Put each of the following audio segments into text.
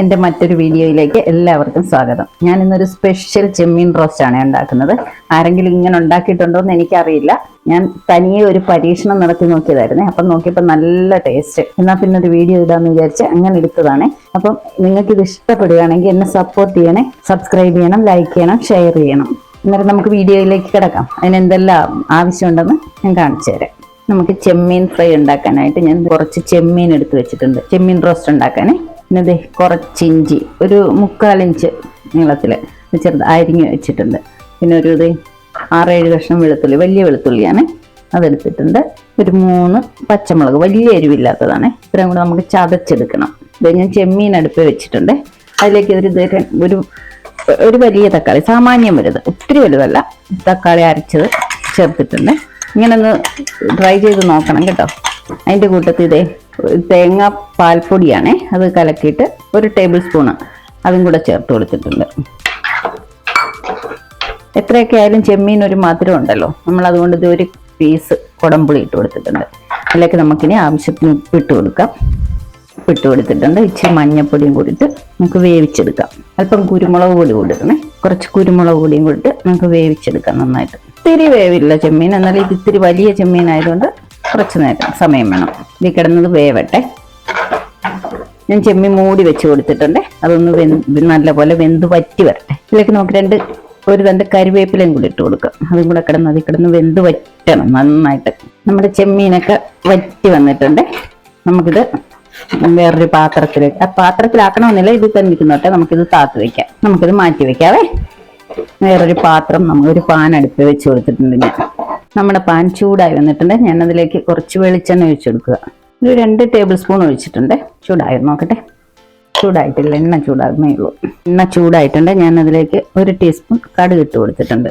എന്റെ മറ്റൊരു വീഡിയോയിലേക്ക് എല്ലാവർക്കും സ്വാഗതം. ഞാൻ ഇന്നൊരു സ്പെഷ്യൽ ചെമ്മീൻ റോസ്റ്റ് ആണ് ഉണ്ടാക്കുന്നത്. ആരെങ്കിലും ഇങ്ങനെ ഉണ്ടാക്കിയിട്ടുണ്ടോ എന്ന് എനിക്കറിയില്ല. ഞാൻ തനിയെ ഒരു പരീക്ഷണം നടത്തി നോക്കിയതായിരുന്നേ. അപ്പം നോക്കിയപ്പോൾ നല്ല ടേസ്റ്റ് എന്നാൽ പിന്നെ ഒരു വീഡിയോ ഇടാമെന്ന് വിചാരിച്ച് അങ്ങനെ എടുത്തതാണ്. അപ്പം നിങ്ങൾക്ക് ഇത് ഇഷ്ടപ്പെടുകയാണെങ്കിൽ എന്നെ സപ്പോർട്ട് ചെയ്യണേ. സബ്സ്ക്രൈബ് ചെയ്യണം ലൈക്ക് ചെയ്യണം ഷെയർ ചെയ്യണം. എന്നിട്ട് നമുക്ക് വീഡിയോയിലേക്ക് കിടക്കാം. അതിന് എന്തെല്ലാം ആവശ്യമുണ്ടെന്ന് ഞാൻ കാണിച്ചു തരാം. നമുക്ക് ചെമ്മീൻ ഫ്രൈ ഉണ്ടാക്കാനായിട്ട് ഞാൻ കുറച്ച് ചെമ്മീൻ എടുത്ത് വെച്ചിട്ടുണ്ട്. ചെമ്മീൻ റോസ്റ്റ് ഉണ്ടാക്കാനേ. പിന്നെ കുറച്ച് ഇഞ്ചി ഒരു മുക്കാൽ ഇഞ്ച് നീളത്തിൽ ചെറുത് അരിഞ്ഞ് വെച്ചിട്ടുണ്ട്. പിന്നെ ഒരു ഇത് ആറേഴ് കഷ്ണം വെളുത്തുള്ളി വലിയ വെളുത്തുള്ളിയാണ് അതെടുത്തിട്ടുണ്ട്. ഒരു മൂന്ന് പച്ചമുളക് വലിയ എരിവില്ലാത്തതാണ്. ഇത്രയും കൂടെ നമുക്ക് ചതച്ചെടുക്കണം. ഇത് ഞാൻ ചെമ്മീൻ അടുപ്പ് വെച്ചിട്ടുണ്ട്. അതിലേക്ക് ഒരു ഒരു ഒരു വലിയ തക്കാളി സാമാന്യം വലുത് ഒത്തിരി വലുതല്ല തക്കാളി അരച്ചത് ചേർത്തിട്ടുണ്ട്. ഇങ്ങനെ ഒന്ന് ട്രൈ ചെയ്ത് നോക്കണം കേട്ടോ. അതിന്റെ കൂട്ടത്തിൽ ഇതേ തേങ്ങ പാൽപ്പൊടിയാണേ. അത് കലക്കിയിട്ട് ഒരു ടേബിൾ സ്പൂണ് അതും കൂടെ ചേർത്ത് കൊടുത്തിട്ടുണ്ട്. എത്രയൊക്കെ ആയാലും ചെമ്മീൻ ഒരു മധുരം ഉണ്ടല്ലോ. നമ്മൾ അതുകൊണ്ട് ഇത് ഒരു പീസ് കുടംപുളി ഇട്ട് കൊടുത്തിട്ടുണ്ട്. അതിലേക്ക് നമുക്കിനി ആവശ്യത്തിന് ഉപ്പിട്ട് കൊടുക്കാം. ഉപ്പിട്ട് കൊടുത്തിട്ടുണ്ട്. ഇച്ചിരി മഞ്ഞപ്പൊടിയും കൂടിയിട്ട് നമുക്ക് വേവിച്ചെടുക്കാം. അല്പം കുരുമുളക് പൊടി കൊടുക്കണേ. കുറച്ച് കുരുമുളക് പൊടിയും കൂടിയിട്ട് നമുക്ക് വേവിച്ചെടുക്കാം നന്നായിട്ട്. ഇത്തിരി വേവില്ല ചെമ്മീൻ. എന്നാൽ ഇത് ഇത്തിരി വലിയ ചെമ്മീൻ ആയതുകൊണ്ട് കുറച്ച് നേരം സമയം വേണം. ഇത് കിടന്നത് വേവട്ടെ. ഞാൻ ചെമ്മി മൂടി വെച്ച് കൊടുത്തിട്ടുണ്ട്. അതൊന്ന് വെന്ത് നല്ലപോലെ വെന്ത് വറ്റി വരട്ടെ. ഇതിലേക്ക് നമുക്ക് രണ്ട് ഒരു രണ്ട് കരുവേപ്പിലയും കൂടി ഇട്ട് കൊടുക്കാം. അതും കൂടെ കിടന്ന് അതിൽ കിടന്ന് വെന്ത് വറ്റണം. നന്നായിട്ട്. നമ്മുടെ ചെമ്മീനൊക്കെ വറ്റി വന്നിട്ടുണ്ട്. നമുക്കിത് വേറൊരു പാത്രത്തിലേക്ക് ആ പാത്രത്തിലാക്കണമെന്നില്ല ഇത് തന്നെ ഇരിക്കുന്നോട്ടെ നമുക്കിത് താത്ത് വെക്കാം. നമുക്കിത് മാറ്റി വെക്കാവേ. വേറൊരു പാത്രം നമ്മൾ ഒരു പാൻ അടുപ്പ് വെച്ച് കൊടുത്തിട്ടുണ്ട് ഞാൻ. നമ്മുടെ പാൻ ചൂടായി വന്നിട്ടുണ്ട്. ഞാനതിലേക്ക് കുറച്ച് വെളിച്ചെണ്ണ ഒഴിച്ചു കൊടുക്കുക ഒരു രണ്ട് ടേബിൾ സ്പൂൺ ഒഴിച്ചിട്ടുണ്ട്. ചൂടായി നോക്കട്ടെ. ചൂടായിട്ടില്ല എണ്ണ ചൂടാകുന്നേ ഉള്ളൂ. എണ്ണ ചൂടായിട്ടുണ്ട്. ഞാൻ അതിലേക്ക് ഒരു ടീസ്പൂൺ കടുക് ഇട്ട് കൊടുത്തിട്ടുണ്ട്.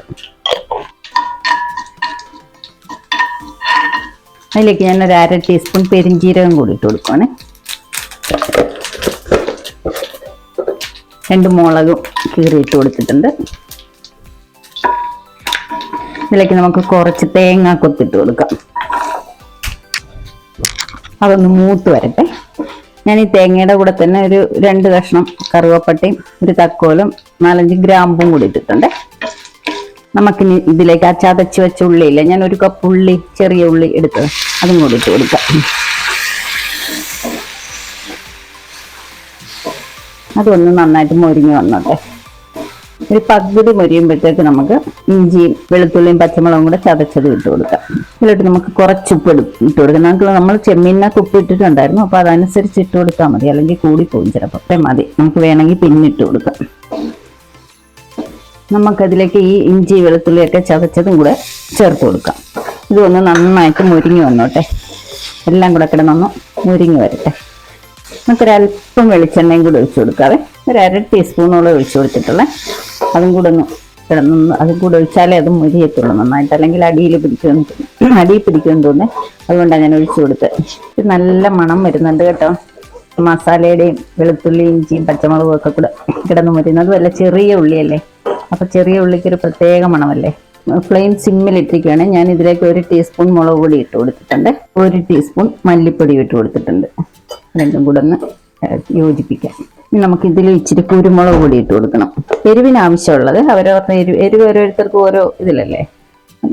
അതിലേക്ക് ഞാൻ ഒരു അര ടീസ്പൂൺ പെരിഞ്ജീരകം കൂടി ഇട്ട് കൊടുക്കുവാണേ. രണ്ട് മുളകും കീറിയിട്ട് കൊടുത്തിട്ടുണ്ട്. ഇതിലേക്ക് നമുക്ക് കുറച്ച് തേങ്ങ കൊത്തിട്ട് കൊടുക്കാം. അതൊന്ന് മൂത്ത് വരട്ടെ. ഞാൻ ഈ തേങ്ങയുടെ കൂടെ തന്നെ ഒരു രണ്ട് കഷ്ണം കറുവപ്പട്ടയും ഒരു തക്കോലും നാലഞ്ച് ഗ്രാമ്പും കൂടി ഇട്ടിട്ടുണ്ട്. നമുക്കിനി ഇതിലേക്ക് ആ ചതച്ച് വെച്ച ഉള്ളിയില്ല ഞാൻ ഒരു കപ്പ് ഉള്ളി ചെറിയ ഉള്ളി എടുത്ത് അതും കൂടി ഇട്ട് കൊടുക്കാം. അതൊന്ന് നന്നായിട്ട് മൊരിഞ്ഞ് വന്നോട്ടെ. ഒരു പകുതി മൊരിയുമ്പോഴത്തേക്ക് നമുക്ക് ഇഞ്ചിയും വെളുത്തുള്ളിയും പച്ചമുളകും കൂടെ ചതച്ചത് ഇട്ട് കൊടുക്കാം. ഇതിലോട്ട് നമുക്ക് കുറച്ച് ഉപ്പ് ഇട് ഇട്ട് കൊടുക്കാം. നമുക്ക് നമ്മൾ ചെമ്മീനകത്ത് കുപ്പി ഇട്ടിട്ടുണ്ടായിരുന്നു. അപ്പോൾ അതനുസരിച്ച് ഇട്ട് കൊടുത്താൽ മതി. അല്ലെങ്കിൽ കൂടിപ്പോകും ചിലപ്പോൾ അപ്പം മതി. നമുക്ക് വേണമെങ്കിൽ പിന്നെ ഇട്ട് കൊടുക്കാം. നമുക്കതിലേക്ക് ഈ ഇഞ്ചി വെളുത്തുള്ളിയൊക്കെ ചതച്ചതും കൂടെ ചേർത്ത് കൊടുക്കാം. ഇതൊന്ന് നന്നായിട്ട് മുരിങ്ങി വന്നോട്ടെ. എല്ലാം കൂടെ കിടന്നൊന്ന് മുരിങ്ങി വരട്ടെ. നമുക്കൊരല്പം വെളിച്ചെണ്ണയും കൂടെ ഒഴിച്ചു കൊടുക്കാതെ ഒരു അര ടീസ്പൂണോളം ഒഴിച്ചു കൊടുത്തിട്ടുള്ള. അതും കൂടെ ഒന്ന് കിടന്ന് അതും കൂടെ ഒഴിച്ചാലേ അത് മുരിയത്തുള്ളൂ നന്നായിട്ട്. അല്ലെങ്കിൽ അടിയിൽ പിടിക്കുമെന്ന് അടിയിൽ പിടിക്കുമെന്ന് തോന്നേ അതുകൊണ്ടാണ് ഞാൻ ഒഴിച്ചു കൊടുത്തത്. ഇത് നല്ല മണം വരുന്നുണ്ട് കേട്ടോ. മസാലയുടെയും വെളുത്തുള്ളി ഇഞ്ചിയും പച്ചമുളകും ഒക്കെ കൂടെ കിടന്ന് മുരിയുന്നത് അതുമല്ല ചെറിയ ഉള്ളിയല്ലേ? അപ്പം ചെറിയ ഉള്ളിക്ക് ഒരു പ്രത്യേക മണമല്ലേ? ഫ്ലെയിം സിമ്മിൽ ഇട്ടിരിക്കുകയാണ്. ഞാൻ ഇതിലേക്ക് ഒരു ടീസ്പൂൺ മുളക് പൊടി ഇട്ട് കൊടുത്തിട്ടുണ്ട്. ഒരു ടീസ്പൂൺ മല്ലിപ്പൊടി ഇട്ട് കൊടുത്തിട്ടുണ്ട്. രണ്ടും കൂടെ ഒന്ന് യോജിപ്പിക്കാം. നമുക്ക് ഇതിൽ ഇച്ചിരി കുരുമുളക് പൊടി ഇട്ട് കൊടുക്കണം. എരിവിന് ആവശ്യമുള്ളത് അവരവരുടെ എരിവ് എരിവ് ഓരോരുത്തർക്കും ഓരോ ഇതിലല്ലേ?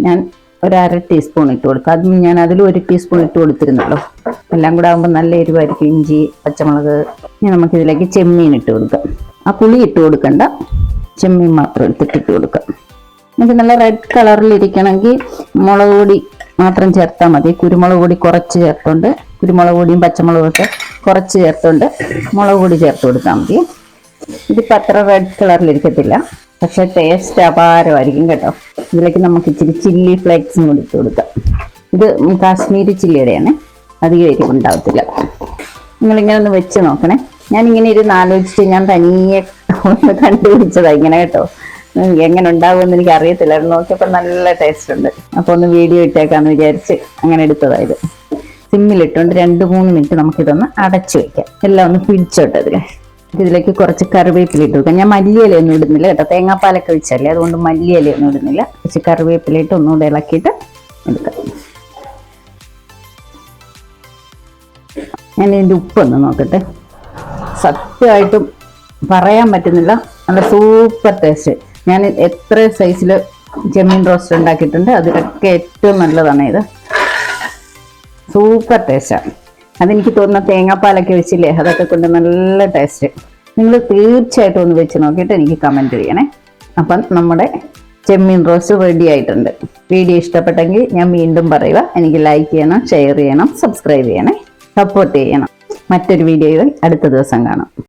ഞാൻ ഒരു അര ടീസ്പൂൺ ഇട്ട് കൊടുക്കും. അതും ഞാൻ അതിൽ ഒരു ടീസ്പൂൺ ഇട്ട് കൊടുത്തിരുന്നല്ലോ. എല്ലാം കൂടെ ആകുമ്പോൾ നല്ല എരിവായിരിക്കും. ഇഞ്ചി പച്ചമുളക് ഇനി നമുക്കിതിലേക്ക് ചെമ്മീൻ ഇട്ട് കൊടുക്കാം. ആ പുളി ഇട്ട് കൊടുക്കണ്ട. ചെമ്മീൻ മാത്രം എടുത്തിട്ട് ഇട്ട് കൊടുക്കാം. നമുക്ക് നല്ല റെഡ് കളറിൽ ഇരിക്കണമെങ്കിൽ മുളക് പൊടി മാത്രം ചേർത്താൽ മതി. കുരുമുളക് പൊടി കുറച്ച് ചേർത്തുകൊണ്ട് കുരുമുളക് പൊടിയും പച്ചമുളകും ഒക്കെ കുറച്ച് ചേർത്തുകൊണ്ട് മുളക് പൊടി ചേർത്ത് കൊടുത്താൽ മതി. ഇതിപ്പോൾ അത്ര റെഡ് കളറിലിരിക്കത്തില്ല പക്ഷെ ടേസ്റ്റ് അപാരമായിരിക്കും കേട്ടോ. ഇതിലേക്ക് നമുക്ക് ഇച്ചിരി ചില്ലി ഫ്ലേക്സും കൂടി ഇട്ട് കൊടുക്കാം. ഇത് കാശ്മീരി ചില്ലിയുടെയാണ്. അധികം എരിവ് ഉണ്ടാവത്തില്ല. നിങ്ങളിങ്ങനെ ഒന്ന് വെച്ച് നോക്കണേ. ഞാൻ ഇങ്ങനെ ഇരുന്ന് ആലോചിച്ച് ഞാൻ തനിയെ കണ്ടുപിടിച്ചതാ ഇങ്ങനെ കേട്ടോ. എങ്ങനെ ഉണ്ടാവുമെന്ന് എനിക്ക് അറിയത്തില്ലായിരുന്നു നോക്കിയപ്പോൾ നല്ല ടേസ്റ്റ് ഉണ്ട്. അപ്പോൾ ഒന്ന് വീഡിയോ ഇട്ടേക്കാന്ന് വിചാരിച്ച് അങ്ങനെ എടുത്തതായത് സിമ്മിലിട്ടുകൊണ്ട് രണ്ട് മൂന്ന് മിനിറ്റ് നമുക്കിതൊന്ന് അടച്ചു വെക്കാം. എല്ലാം ഒന്ന് പിടിച്ചോട്ടെ അതിൽ ഇതിലേക്ക് കുറച്ച് കറിവേപ്പില ഇട്ട് കൊടുക്കാം. ഞാൻ മല്ലിയിലൊന്നും ഇടുന്നില്ല കേട്ടോ. തേങ്ങാപ്പാലൊക്കെ ഒഴിച്ചല്ലേ അതുകൊണ്ട് മല്ലിയിലൊന്നും ഇടുന്നില്ല. കുറച്ച് കറിവേപ്പില ഇട്ട് ഒന്നുകൂടെ ഇളക്കിയിട്ട് എടുക്കാം. ഞാൻ ഇതിന്റെ ഉപ്പൊന്ന് നോക്കട്ടെ. സത്യമായിട്ടും പറയാൻ പറ്റുന്നില്ല. നല്ല സൂപ്പർ ടേസ്റ്റ്. ഞാൻ എത്ര സൈസിൽ ചെമ്മീൻ റോസ്റ്റ് ഉണ്ടാക്കിയിട്ടുണ്ട്. അതിലൊക്കെ ഏറ്റവും നല്ലതാണ് ഇത് സൂപ്പർ ടേസ്റ്റാണ്. അതെനിക്ക് തോന്നുന്ന തേങ്ങാപ്പാലൊക്കെ വെച്ചില്ലേ? അതൊക്കെ കൊണ്ട് നല്ല ടേസ്റ്റ് നിങ്ങൾ തീർച്ചയായിട്ടും ഒന്ന് വെച്ച് നോക്കിയിട്ട് എനിക്ക് കമന്റ് ചെയ്യണേ. അപ്പം നമ്മുടെ ചെമ്മീൻ റോസ്റ്റ് റെഡി ആയിട്ടുണ്ട്. വീഡിയോ ഇഷ്ടപ്പെട്ടെങ്കിൽ ഞാൻ വീണ്ടും പറയുക. എനിക്ക് ലൈക്ക് ചെയ്യണം ഷെയർ ചെയ്യണം സബ്സ്ക്രൈബ് ചെയ്യണേ. സപ്പോർട്ട് ചെയ്യണം. മറ്റൊരു വീഡിയോയിൽ അടുത്ത ദിവസം കാണാം.